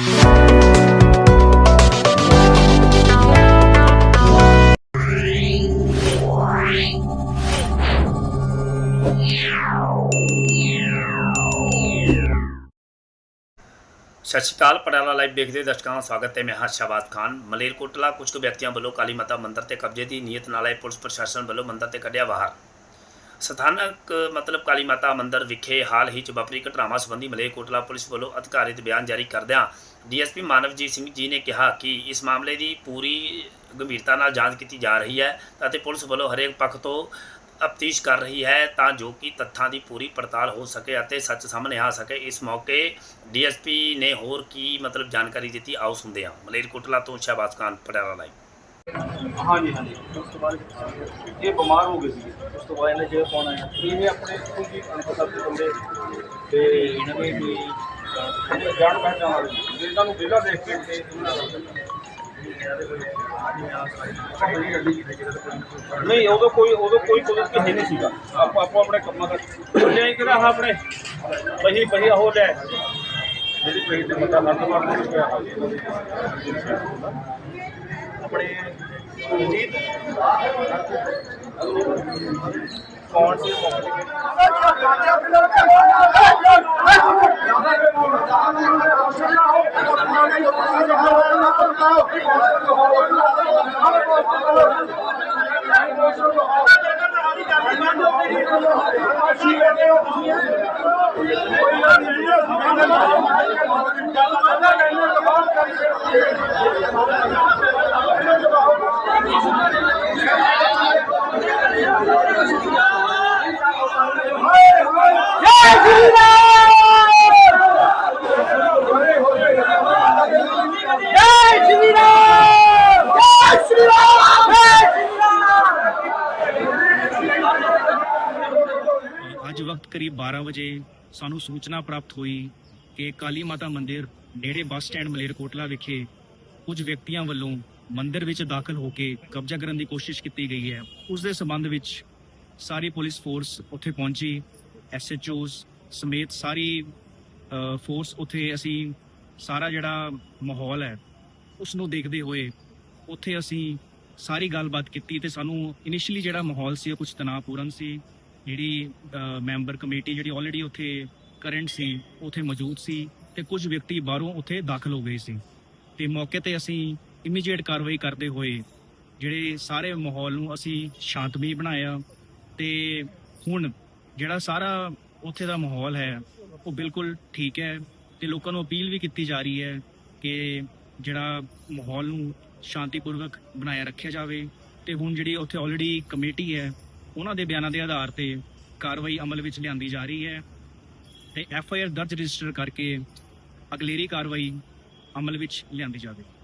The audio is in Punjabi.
ਸਤਿ ਸ਼੍ਰੀ ਅਕਾਲ ਪਟਿਆਲਾ ਲਾਈਵ ਦੇਖਦੇ ਦਰਸ਼ਕਾਂ ਦਾ ਸਵਾਗਤ ਹੈ, ਮੈਂ ਹਾਂ ਸ਼ਾਬਾਦ ਖਾਨ। ਮਲੇਰਕੋਟਲਾ, ਕੁਝ ਕੁ ਵਿਅਕਤੀਆਂ ਵੱਲੋਂ ਕਾਲੀ ਮਾਤਾ ਮੰਦਿਰ ਤੇ ਕਬਜ਼ੇ ਦੀ ਨੀਅਤ ਨਾਲ ਆਏ ਪੁਲਿਸ ਪ੍ਰਸ਼ਾਸਨ ਵੱਲੋਂ ਮੰਦਿਰ ਤੇ ਕੱਢਿਆ ਬਾਹਰ ਸਥਾਨਕ, ਮਤਲਬ ਕਾਲੀ ਮਾਤਾ ਮੰਦਿਰ ਵਿਖੇ ਹਾਲ ਹੀ ਚ ਵਾਪਰੀ ਘਟਨਾਵਾਂ ਸੰਬੰਧੀ ਮਲੇਰਕੋਟਲਾ ਪੁਲਿਸ ਵੱਲੋਂ ਅਧਿਕਾਰਿਤ ਬਿਆਨ ਜਾਰੀ ਕਰਦਿਆਂ ਡੀਐਸਪੀ ਮਾਨਵਜੀਤ ਸਿੰਘ ਜੀ ਨੇ ਕਿਹਾ ਕਿ ਇਸ ਮਾਮਲੇ ਦੀ ਪੂਰੀ ਗੰਭੀਰਤਾ ਨਾਲ ਜਾਂਚ ਕੀਤੀ ਜਾ ਰਹੀ ਹੈ ਅਤੇ ਪੁਲਿਸ ਵੱਲੋਂ ਹਰੇਕ ਪੱਖ ਤੋਂ ਅਪਤੀਸ਼ ਕਰ ਰਹੀ ਹੈ ਤਾਂ ਜੋ ਕਿ ਤੱਥਾਂ ਦੀ ਪੂਰੀ ਪੜਤਾਲ ਹੋ ਸਕੇ ਅਤੇ ਸੱਚ ਸਾਹਮਣੇ ਆ ਸਕੇ। ਇਸ ਮੌਕੇ ਡੀਐਸਪੀ ਨੇ ਹੋਰ ਕੀ ਮਤਲਬ ਜਾਣਕਾਰੀ ਦਿੱਤੀ, ਆਓ ਸੁਣਦੇ ਹਾਂ। ਮਲੇਰਕੋਟਲਾ ਤੋਂ ਸ਼ਹਿਬਾਜ਼ ਖਾਨ, ਪਟਿਆਲਾ ਲਾਈਵ ਹਾਂਜੀ ਹਾਂਜੀ। ਉਸ ਤੋਂ ਬਾਅਦ ਇਹ ਬਿਮਾਰ ਹੋ ਗਏ ਸੀ। ਉਸ ਤੋਂ ਬਾਅਦ ਇਹਨੇ ਜੇਲ੍ਹ ਪਾਉਣ ਆਇਆ ਇਹ ਆਪਣੇ ਕੋਈ ਵੀ ਅਨਪਸੰਦ ਦੇ ਬੰਦੇ ਤੇ ਇਹਨਾਂ ਨੇ ਵੀ ਅਹ, ਜਾਣ ਪਹਿਚਾਣ ਵਾਲੇ ਸੀ। ਜੇ ਇਹਨਾਂ ਨੂੰ ਵਿਹਲਾ ਦੇਖ ਕੇ ਤੇ ਇਹਨਾਂ ਦਾ ਨਹੀਂ ਉਦੋਂ ਕੋਈ ਉਦੋਂ ਕੋਈ ਪੁਲਿਸ ਕਿਸੇ ਨਹੀਂ ਸੀਗਾ। ਆਪੋ ਆਪੋ ਆਪਣੇ ਕੰਮਾਂ ਦਾ ਉਹਨੇ ਕਿਹਾ ਆਹ ਆਪਣੇ? ਪਹੀ ਪਹੀ ਹੋ ਲੈ। ਜਿਹੜੀ ਪਹੀ ਤੇ ਬੰਦਾ ਹੱਥ ਮਾਰਦਾ ਆਪਣੇ ਜੀਤ ਕੌਣ ਸੀ ਮੌਕੇ ਤੇ ਅੱਜ ਵਕਤ ਕਰੀਬ 12 ਵਜੇ ਸਾਨੂੰ ਸੂਚਨਾ ਪ੍ਰਾਪਤ ਹੋਈ ਕਿ ਕਾਲੀ ਮਾਤਾ ਮੰਦਿਰ ਨੇੜੇ ਬੱਸ ਸਟੈਂਡ ਮਲੇਰਕੋਟਲਾ ਵਿਖੇ ਕੁਝ ਵਿਅਕਤੀਆਂ ਵੱਲੋਂ ਮੰਦਿਰ ਵਿੱਚ ਦਾਖਲ ਹੋ ਕੇ ਕਬਜ਼ਾ ਕਰਨ ਦੀ ਕੋਸ਼ਿਸ਼ ਕੀਤੀ ਗਈ ਹੈ। ਉਸ ਦੇ ਸਬੰਧ ਵਿੱਚ ਸਾਰੀ ਪੁਲਿਸ ਫੋਰਸ ਉੱਥੇ ਪਹੁੰਚੀ। ਐਸਐਚਓਸ ਸਮੇਤ ਸਾਰੀ ਫੋਰਸ ਉੱਥੇ ਅਸੀਂ ਸਾਰਾ ਜਿਹੜਾ ਮਾਹੌਲ ਹੈ, ਉਸ ਨੂੰ ਦੇਖਦੇ ਹੋਏ ਉੱਥੇ ਅਸੀਂ ਸਾਰੀ ਗੱਲਬਾਤ ਕੀਤੀ ਤੇ ਸਾਨੂੰ ਇਨੀਸ਼ੀਅਲੀ ਜਿਹੜਾ ਮਾਹੌਲ ਸੀ ਉਹ ਕੁਝ ਤਣਾਅਪੂਰਨ ਸੀ। ਜਿਹੜੀ ਮੈਂਬਰ ਕਮੇਟੀ ਜਿਹੜੀ ਆਲਰੇਡੀ ਉੱਥੇ ਕਰੰਟ ਸੀ, ਉੱਥੇ ਮੌਜੂਦ ਸੀ ਤੇ ਕੁਝ ਵਿਅਕਤੀ ਬਾਹਰੋਂ ਉੱਥੇ ਦਾਖਲ ਹੋ ਗਏ ਸੀ। ਤੇ ਮੌਕੇ ਤੇ ਅਸੀਂ ਇਮੀਡੀਏਟ ਕਾਰਵਾਈ ਕਰਦੇ ਹੋਏ ਜਿਹੜੇ ਸਾਰੇ ਮਾਹੌਲ ਨੂੰ ਅਸੀਂ ਸ਼ਾਂਤਮਈ ਬਣਾਇਆ ਤੇ ਹੁਣ ਜਿਹੜਾ ਸਾਰਾ ਉੱਥੇ ਦਾ ਮਾਹੌਲ ਹੈ, ਉਹ ਬਿਲਕੁਲ ਠੀਕ ਹੈ ਤੇ ਲੋਕਾਂ ਨੂੰ ਅਪੀਲ ਵੀ ਕੀਤੀ ਜਾ ਰਹੀ ਹੈ ਕਿ ਜਿਹੜਾ ਮਾਹੌਲ ਨੂੰ ਸ਼ਾਂਤੀਪੂਰਵਕ ਬਣਾਇਆ ਰੱਖਿਆ ਜਾਵੇ ਤੇ ਹੁਣ ਜਿਹੜੀ ਉੱਥੇ ਆਲਰੇਡੀ ਕਮੇਟੀ ਹੈ ਉਹਨਾਂ ਦੇ ਬਿਆਨਾਂ ਦੇ ਆਧਾਰ ਤੇ ਕਾਰਵਾਈ ਅਮਲ ਵਿੱਚ ਲਿਆਂਦੀ ਜਾ ਰਹੀ ਹੈ ਤੇ ਐਫ ਆਈ ਆਰ ਦਰਜ ਰਜਿਸਟਰ ਕਰਕੇ ਅਗਲੇਰੀ ਕਾਰਵਾਈ ਅਮਲ ਵਿੱਚ ਲਿਆਂਦੀ ਜਾਵੇਗੀ।